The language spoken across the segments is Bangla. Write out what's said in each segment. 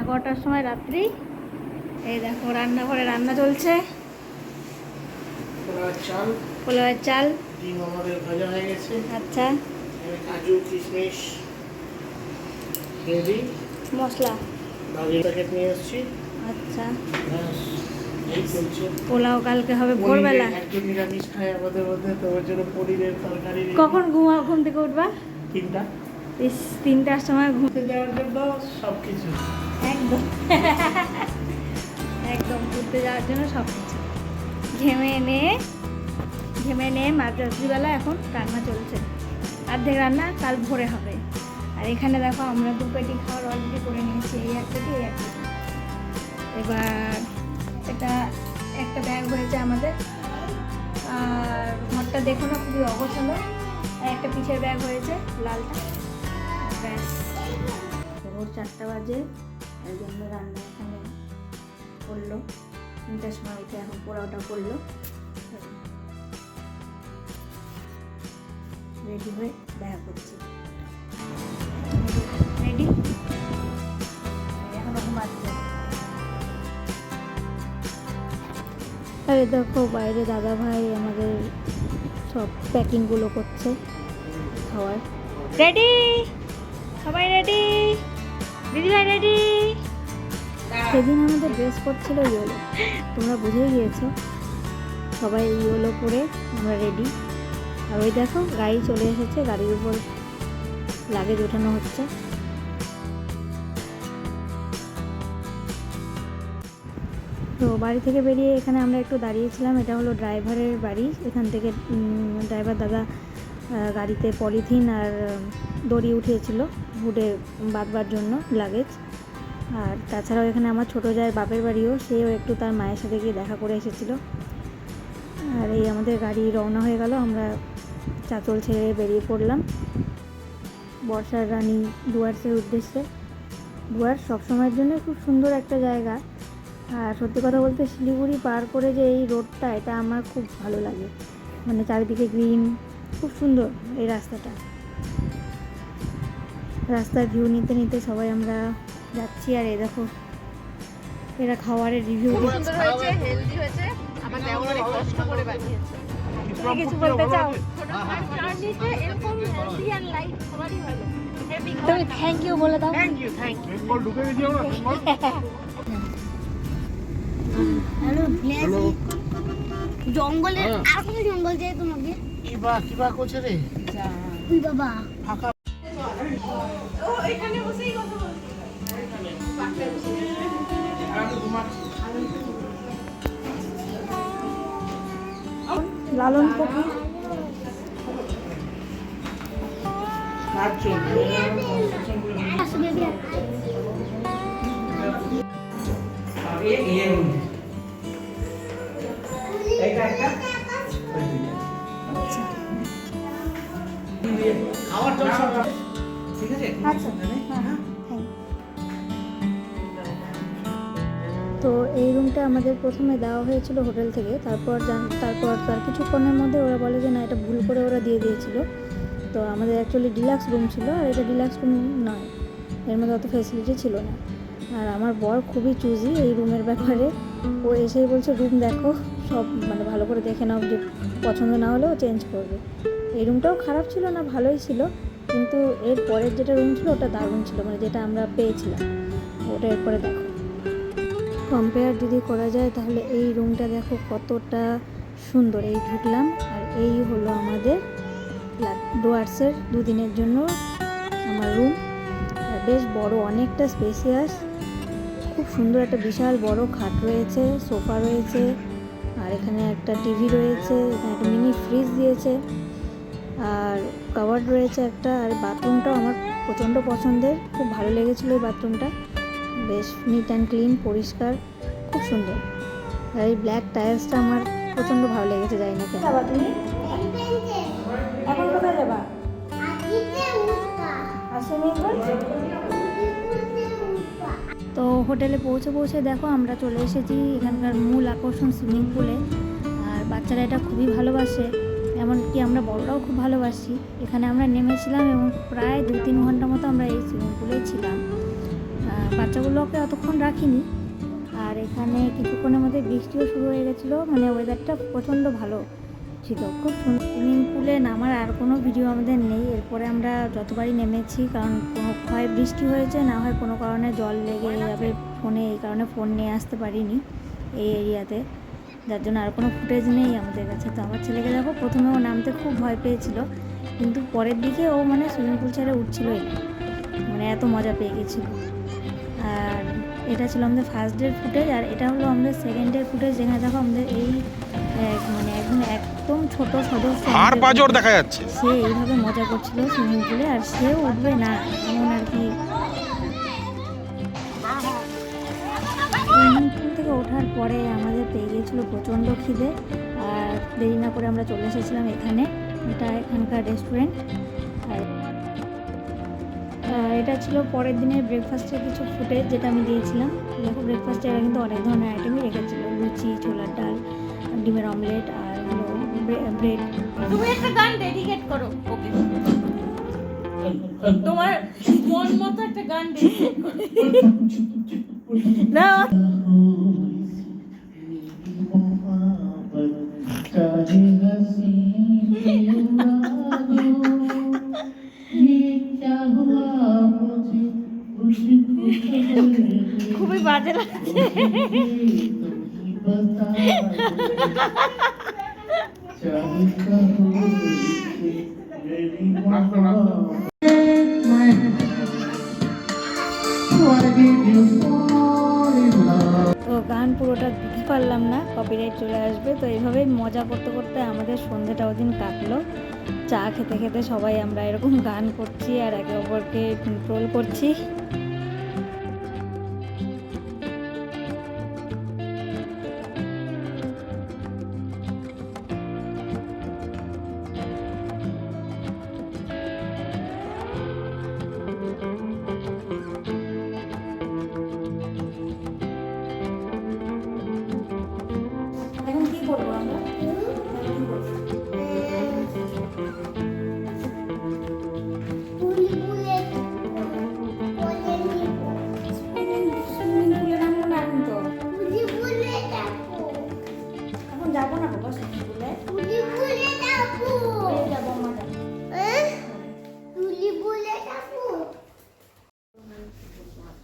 এগারোটার সময় রাত্রি। এই দেখো রান্নাঘরে রান্না চলছে। পোলাওয়ের চাল। ডিম আমাদের ভাজা হয়ে গেছে। আচ্ছা। কাজু কিশমিশ রেডি মশলা। বাগের প্যাকেট নিয়ে এসেছি। আচ্ছা। পোলাও কালকে হবে ভোরবেলা। নিরামিষ আমাদের মধ্যে জন্য পনিরের তরকারি কখন ঘুমাও ঘুম থেকে উঠবা? তিনটা। তিনটার সময় ঘুম ঘুরতে যাওয়ার জন্য সব কিছু একদম। একদম, ঘুরতে যাওয়ার জন্য সব কিছু। ঘেমে নে ঘেমে নে মাঝরাত্রিবেলা এখন রান্না চলছে। অর্ধেক রান্না, কাল ভোরে হবে। আর এখানে দেখো, আমরা দু পেটি খাওয়ার অলরেডি করে নিয়েছি, এই এক পেটি এই এক এবার এটা, একটা ব্যাগ হয়েছে আমাদের। আর ঘরটা দেখো না, খুবই অগোছালো। একটা পিছের ব্যাগ হয়েছে, লালটা। ব্যাস। ভোর চারটা বাজে। এই জন্য রান্না এখানে করল তিনটার সময় উঠে এখন পোড়াওটা করল। রেডি হয়ে দেখা করছি। রেডি? এখন ঘুমাচ্ছে আরে দেখো বাইরে দাদা ভাই আমাদের সব প্যাকিংগুলো করছে খাওয়ার। রেডি সবাই রেডি দিদিভাই রেডি সেদিন আমাদের ড্রেস কোড ছিল ইয়েলো তোমরা বুঝেই গিয়েছো। সবাই ইয়েলো পরে আমরা রেডি আর ওই দেখো, গাড়ি চলে এসেছে। গাড়ির উপর লাগেজ ওঠানো হচ্ছে। তো বাড়ি থেকে বেরিয়ে এখানে আমরা একটু দাঁড়িয়েছিলাম। এটা হলো ড্রাইভারের বাড়ি। এখান থেকে ড্রাইভার দাদা গাড়িতে পলিথিন আর দড়ি উঠিয়েছিল, হুডে বাঁধবার জন্য লাগেজ আর তাছাড়াও এখানে আমার ছোটো যায় বাপের বাড়িও, সেও একটু তার মায়ের সাথে গিয়ে দেখা করে এসেছিল। আর এই আমাদের গাড়ি রওনা হয়ে গেল, আমরা চাঁচল ছেড়ে বেরিয়ে পড়লাম। বর্ষার রানী ডুয়ার্সের উদ্দেশ্যে। ডুয়ার্স সবসময়ের জন্য খুব সুন্দর একটা জায়গা। আর সত্যি কথা বলতে শিলিগুড়ি পার করে যে এই রোডটা এটা আমার খুব ভালো লাগে। মানে চারিদিকে গ্রিন খুব সুন্দর এই রাস্তাটা। রাস্তার ভিউ নিতে নিতে সবাই আমরা যাচ্ছি আর এই দেখো এরা খাওয়ারের রিভিউ সুন্দর হয়েছে হেলদি হয়েছে। আমার দেওয়ার অনেক কষ্ট করে বানিয়েছে। কিছু বলতে চাও? জার্নিতে এরকম হেলদি আর লাইট সবারই ভালো তুমি থ্যাংক ইউ বলে দাও। Thank you thank you hello hello জঙ্গলের আর কোনো জঙ্গল যায় তোমাকে কিবা কিবা করছে রে বাবা। ফাঁকা। লালন আসবে। খাওয়ার জন্য ঠিক আছে? আচ্ছা হ্যাঁ। থ্যাংক তো এই রুমটা আমাদের প্রথমে দেওয়া হয়েছিল হোটেল থেকে তারপর জান- তারপর তার কিছুক্ষণের মধ্যে ওরা বলে যে না এটা ভুল করে ওরা দিয়ে দিয়েছিল। তো আমাদের অ্যাকচুয়ালি ডিলাক্স রুম ছিল আর এটা ডিলাক্স রুম নয়। এর মধ্যে অত ফেসিলিটি ছিল না। আর আমার বর খুবই চুজি এই রুমের ব্যাপারে। ও এসেই বলছে রুম দেখো। সব মানে ভালো করে দেখে নাও যে পছন্দ না হলেও চেঞ্জ করবে। এই রুমটাও খারাপ ছিল না, ভালোই ছিল। কিন্তু এর পরের যেটা রুম ছিল, ওটা দারুণ ছিল মানে যেটা আমরা পেয়েছিলাম। ওটা এরপরে দেখো। কম্পেয়ার যদি করা যায়, তাহলে এই রুমটা দেখো কতটা সুন্দর। এই ঢুকলাম, আর এই হলো আমাদের ডুয়ার্সের দুদিনের জন্য আমার রুম বেশ বড়, অনেকটা স্পেসিয়াস খুব সুন্দর একটা বিশাল বড় খাট রয়েছে, সোফা রয়েছে। আর এখানে একটা টিভি রয়েছে এখানে একটা মিনি ফ্রিজ দিয়েছে আর কাভার্ড রয়েছে একটা আর বাথরুমটাও আমার প্রচণ্ড পছন্দের খুব ভালো লেগেছিলো এই বাথরুমটা বেশ নিট অ্যান্ড ক্লিন পরিষ্কার খুব সুন্দর। আর এই ব্ল্যাক টাইলসটা আমার প্রচণ্ড ভালো লেগেছে যাই না কেন। এখন কোথায় যাবা? আর সুইমিং পুল হোটেলে পৌঁছে পৌঁছে দেখো আমরা চলে এসেছি এখানকার মূল আকর্ষণ সুইমিং পুলে। আর বাচ্চারা এটা খুবই ভালোবাসে, এমনকি আমরা বড়রাও খুব ভালোবাসি। এখানে আমরা নেমেছিলাম এবং প্রায় দু তিন ঘণ্টা মতো আমরা এই সুইমিং পুলেই ছিলাম। বাচ্চাগুলোকে অতক্ষণ রাখিনি। আর এখানে কিছুক্ষণের মধ্যে বৃষ্টিও শুরু হয়ে গেছিল মানে ওয়েদারটা প্রচণ্ড ভালো। ছিল খুব সুন্দর সুইমিং পুলে নামার আর কোনো ভিডিও আমাদের নেই, এরপরে আমরা যতবারই নেমেছি, কারণ কোনো হয় বৃষ্টি হয়েছে, না হয় কোনো কারণে জল লেগে যাবে ফোনে, এই কারণে ফোন নিয়ে আসতে পারিনি এই এরিয়াতে যার জন্য আর কোনো ফুটেজ নেই আমাদের কাছে। তো আমার ছেলেকে দেখো, প্রথমে ও নামতে খুব ভয় পেয়েছিল, কিন্তু পরের দিকে ও মানে সুইমিং পুল ছেড়ে উঠছিলই মানে এত মজা পেয়ে গেছিল। এটা ছিল আমাদের ফার্স্ট ডের ফুটেজ আর এটা হলো আমাদের সেকেন্ড ডের ফুটেজ যেখানে দেখো আমাদের এই মানে একদম একদম ছোট সদস্য আর আমাদের দেখা যাচ্ছে। সে এইভাবে মজা করছিল সুইমিং পুলে আর সেও উঠবে না এমন আর কি। সুইমিং পুল থেকে ওঠার পরে আমাদের পেয়ে গিয়েছিল প্রচণ্ড খিদে আর দেরি না করে আমরা চলে এসেছিলাম এখানে এটা এখানকার রেস্টুরেন্ট আর এটা ছিল পরের দিনের ব্রেকফাস্টের কিছু ফুটেজ যেটা আমি দিয়েছিলাম। দেখো ব্রেকফাস্টে এরা কিন্তু অনেক ধরনের আইটেমই রেখেছিল লুচি ছোলার ডাল ডিমের অমলেট আর হলো ব্রেড তুমি একটা গান ডেডিকেট করো ওকে। তোমার মন মতো একটা গান ডেডিকেট করো। না। Love? তো গান পুরোটা দিতে পারলাম না কপিরাইট চলে আসবে, তো এইভাবেই মজা করতে করতে আমাদের সন্ধ্যেটা ওদিন কাটলো চা খেতে খেতে সবাই আমরা এরকম গান করছি আর একে অপরকে ট্রোল করছি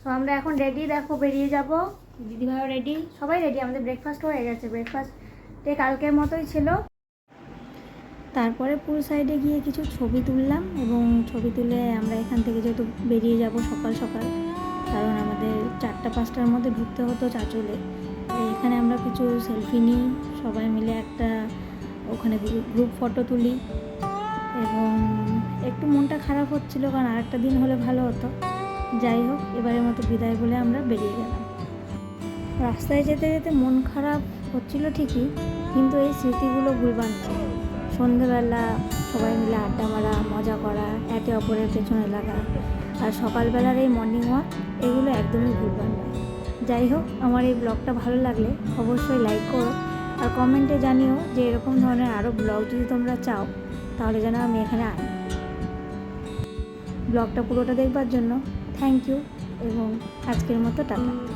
তো আমরা এখন রেডি দেখো বেরিয়ে যাব। দিদিভাইও রেডি সবাই রেডি আমাদের ব্রেকফাস্ট হয়ে গেছে ব্রেকফাস্টে কালকের মতোই ছিল। তারপরে পুল সাইডে গিয়ে কিছু ছবি তুললাম এবং ছবি তুলে আমরা এখান থেকে যেহেতু বেরিয়ে যাব সকাল সকাল, কারণ আমাদের চারটা, পাঁচটার মধ্যে ঢুকতে হতো চাচলে। এখানে আমরা কিছু সেলফি নিই, সবাই মিলে একটা ওখানে গ্রুপ ফটো তুলি। এবং একটু মনটা খারাপ হচ্ছিল, কারণ আরেকটা দিন হলে ভালো হতো। যাই হোক, এবারের মতো বিদায় বলে আমরা বেরিয়ে গেলাম। রাস্তায় যেতে যেতে মন খারাপ হচ্ছিল ঠিকই, কিন্তু এই স্মৃতিগুলো ভুলবার নয়। সন্ধেবেলা সবাই মিলে আড্ডা মারা, মজা করা, একে অপরের পেছনে লাগা, আর সকালবেলার এই মর্নিং ওয়াক এগুলো একদমই ভুলবার নয়। যাই হোক, আমার এই ব্লগটা ভালো লাগলে অবশ্যই লাইক করো, আর কমেন্টে জানিও যে এরকম ধরনের আরও ব্লগ যদি তোমরা চাও, তাহলে যেন আমি এখানে আনি ব্লগটা পুরোটা দেখবার জন্য থ্যাংক ইউ এবং আজকের মতো টাটা।